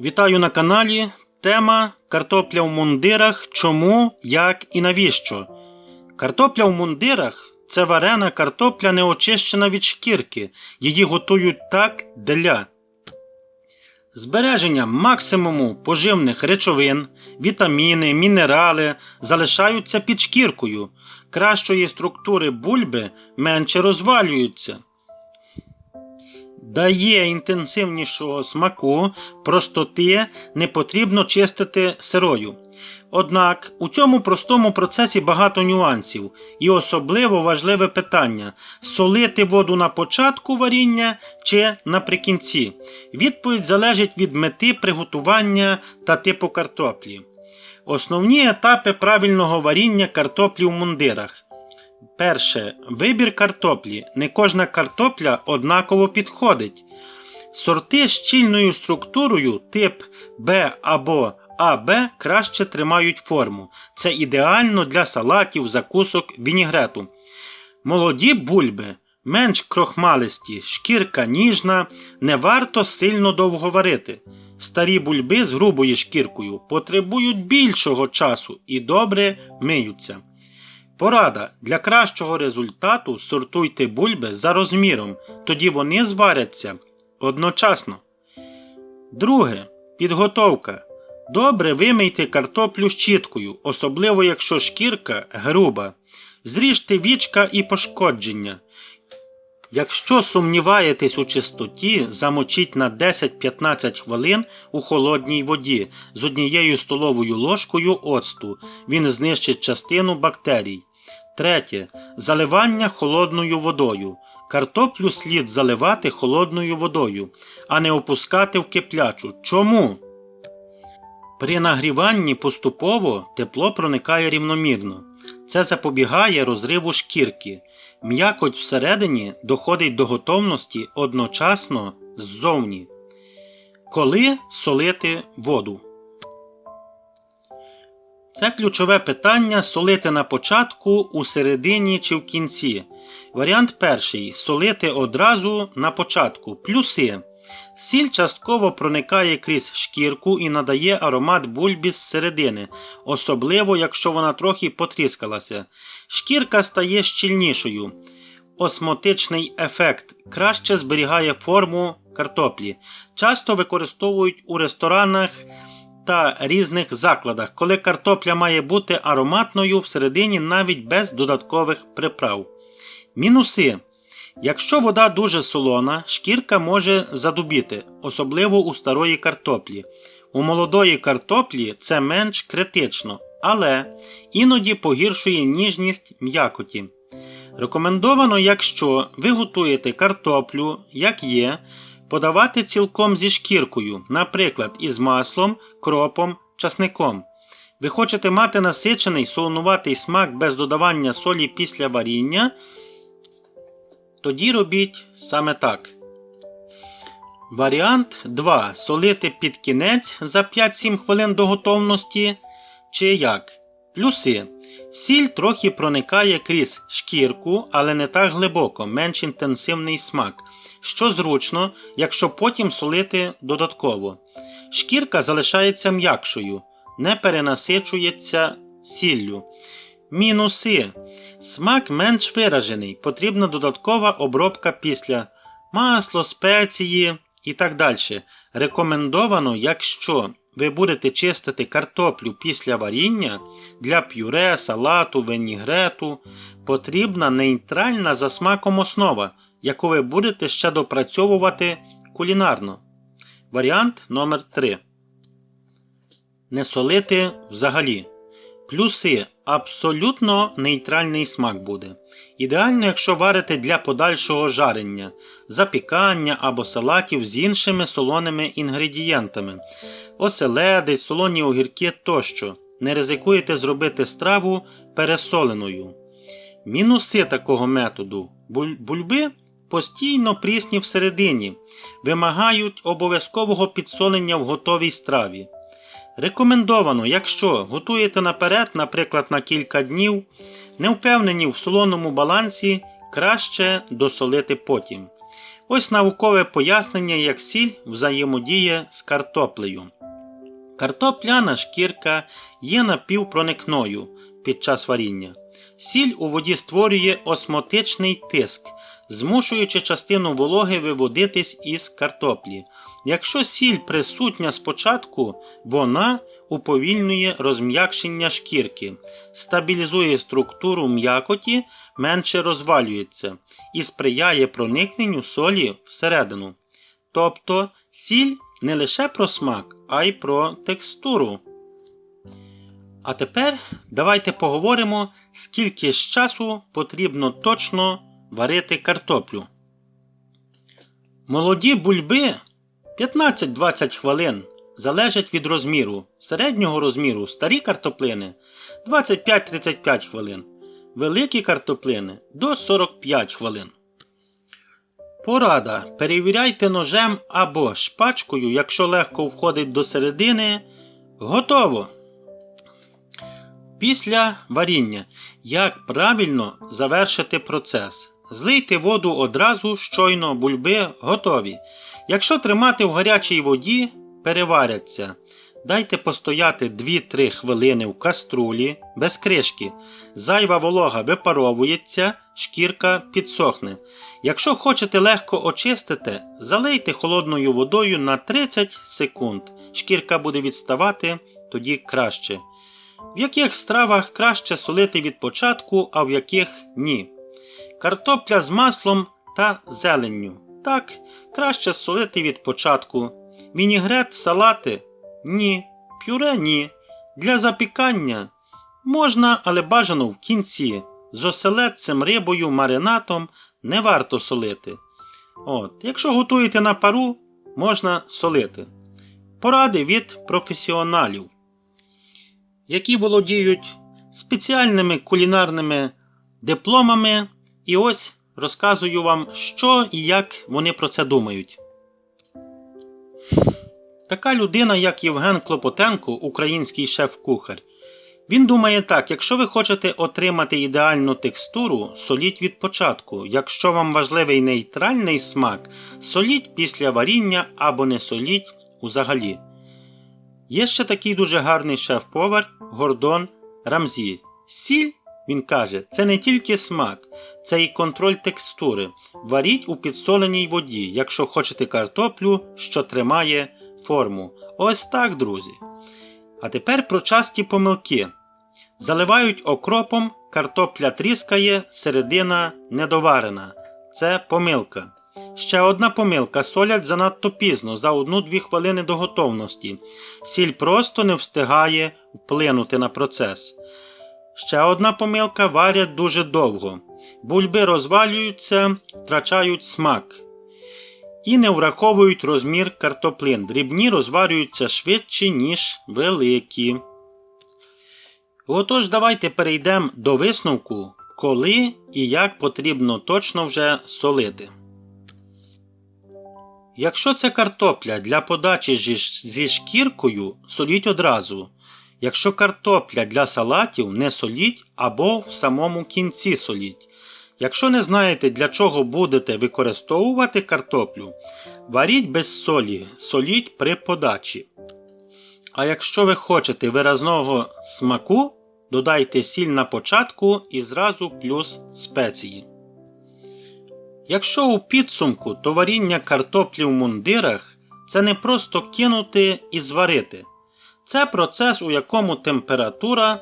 Вітаю на каналі. Тема Картопля в мундирах. Чому, як і навіщо? Картопля в мундирах це варена картопля не очищена від шкірки. Її готують так для збереження максимуму поживних речовин, вітаміни, мінерали залишаються під шкіркою. Кращої структури бульби менше розвалюються. Дає інтенсивнішого смаку, простоти не потрібно чистити сирою. Однак у цьому простому процесі багато нюансів і особливо важливе питання солити воду на початку варіння чи наприкінці. Відповідь залежить від мети приготування та типу картоплі. Основні етапи правильного варіння картоплі в мундирах. Перше. Вибір картоплі. Не кожна картопля однаково підходить. Сорти з щільною структурою тип Б або АБ краще тримають форму. Це ідеально для салатів, закусок, вінігрету. Молоді бульби менш крохмалисті, шкірка ніжна, не варто сильно довго варити. Старі бульби з грубою шкіркою потребують більшого часу і добре миються. Порада для кращого результату сортуйте бульби за розміром, тоді вони зваряться одночасно. Друге. Підготовка. Добре вимийте картоплю щіткою, особливо якщо шкірка груба. Зріжте вічка і пошкодження. Якщо сумніваєтесь у чистоті, замочіть на 10-15 хвилин у холодній воді з однією столовою ложкою оцту. Він знищить частину бактерій. Третє. Заливання холодною водою. Картоплю слід заливати холодною водою, а не опускати в киплячу. Чому? При нагріванні поступово тепло проникає рівномірно. Це запобігає розриву шкірки. М'якоть всередині доходить до готовності одночасно ззовні. Коли солити воду? Це ключове питання солити на початку, у середині чи в кінці. Варіант перший солити одразу на початку. Плюси. Сіль частково проникає крізь шкірку і надає аромат бульбі з середини, особливо якщо вона трохи потріскалася. Шкірка стає щільнішою. Осмотичний ефект краще зберігає форму картоплі. Часто використовують у ресторанах та різних закладах, коли картопля має бути ароматною всередині навіть без додаткових приправ. Мінуси. Якщо вода дуже солона, шкірка може задубіти, особливо у старої картоплі. У молодої картоплі це менш критично, але іноді погіршує ніжність м'якоті. Рекомендовано, якщо ви готуєте картоплю, як є, подавати цілком зі шкіркою, наприклад, із маслом, кропом, часником. Ви хочете мати насичений солонуватий смак без додавання солі після варіння, тоді робіть саме так. Варіант 2. Солити під кінець за 5-7 хвилин до готовності. Чи як? Плюси. Сіль трохи проникає крізь шкірку, але не так глибоко, менш інтенсивний смак, що зручно, якщо потім солити додатково. Шкірка залишається м'якшою, не перенасичується сіллю. Мінуси. Смак менш виражений, потрібна додаткова обробка після масло, спеції і так далі. Рекомендовано, якщо ви будете чистити картоплю після варіння для пюре, салату, винігрету, потрібна нейтральна за смаком основа, яку ви будете ще допрацьовувати кулінарно. Варіант номер 3 Не солити взагалі. Плюси абсолютно нейтральний смак буде. Ідеально, якщо варите для подальшого жарення, запікання або салатів з іншими солоними інгредієнтами, оселедець, солоні огірки тощо. Не ризикуєте зробити страву пересоленою. Мінуси такого методу бульби постійно прісні всередині, вимагають обов'язкового підсолення в готовій страві. Рекомендовано, якщо готуєте наперед, наприклад, на кілька днів, не впевнені в солоному балансі, краще досолити потім. Ось наукове пояснення, як сіль взаємодіє з картоплею. Картопляна шкірка є напівпроникною під час варіння. Сіль у воді створює осмотичний тиск, змушуючи частину вологи виводитись із картоплі. Якщо сіль присутня спочатку, вона уповільнює розм'якшення шкірки, стабілізує структуру м'якоті, менше розвалюється і сприяє проникненню солі всередину. Тобто сіль не лише про смак, а й про текстуру. А тепер давайте поговоримо, скільки ж часу потрібно точно варити картоплю. Молоді бульби 15-20 хвилин залежать від розміру. Середнього розміру старі картоплини 25-35 хвилин. Великі картоплини до 45 хвилин. Порада. Перевіряйте ножем або шпачкою, якщо легко входить до середини. Готово. Після варіння. Як правильно завершити процес? Злийте воду одразу, щойно бульби готові. Якщо тримати в гарячій воді, переваряться. Дайте постояти 2-3 хвилини в каструлі без кришки. Зайва волога випаровується, шкірка підсохне. Якщо хочете легко очистити, залийте холодною водою на 30 секунд. Шкірка буде відставати, тоді краще. В яких стравах краще солити від початку, а в яких ні. Картопля з маслом та зеленню. Так, краще солити від початку. Вінігрет, салати ні. Пюре ні. Для запікання можна, але бажано в кінці. З оселедцем, рибою, маринатом не варто солити. От, Якщо готуєте на пару, можна солити. Поради від професіоналів, які володіють спеціальними кулінарними дипломами. І ось розказую вам, що і як вони про це думають. Така людина, як Євген Клопотенко, український шеф-кухар. Він думає так: якщо ви хочете отримати ідеальну текстуру, соліть від початку. Якщо вам важливий нейтральний смак, соліть після варіння або не соліть узагалі. Є ще такий дуже гарний шеф-повар Гордон Рамзі. Сіль, він каже, це не тільки смак, це і контроль текстури. Варіть у підсоленій воді, якщо хочете картоплю, що тримає форму. Ось так, друзі. А тепер про часті помилки. Заливають окропом, картопля тріскає, середина недоварена. Це помилка. Ще одна помилка. Солять занадто пізно, за 1-2 хвилини до готовності. Сіль просто не встигає вплинути на процес. Ще одна помилка варять дуже довго. Бульби розвалюються, втрачають смак і не враховують розмір картоплин. Дрібні розварюються швидше, ніж великі. Отож, давайте перейдемо до висновку, коли і як потрібно точно вже солити. Якщо це картопля для подачі зі шкіркою, соліть одразу. Якщо картопля для салатів, не соліть або в самому кінці соліть. Якщо не знаєте, для чого будете використовувати картоплю, варіть без солі, соліть при подачі. А якщо ви хочете виразного смаку, додайте сіль на початку і зразу плюс спеції. Якщо у підсумку то варіння картоплі в мундирах це не просто кинути і зварити. Це процес, у якому температура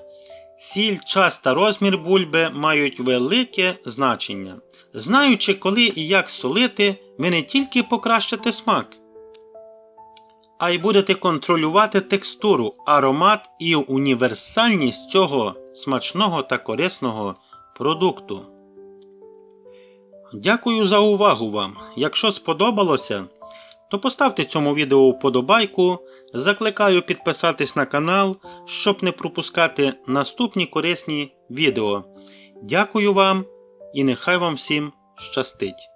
Сіль, час та розмір бульби мають велике значення. Знаючи, коли і як солити, ви не тільки покращите смак, а й будете контролювати текстуру, аромат і універсальність цього смачного та корисного продукту. Дякую за увагу вам. Якщо сподобалося, то поставте цьому відео вподобайку. Закликаю підписатись на канал, щоб не пропускати наступні корисні відео. Дякую вам і нехай вам всім щастить!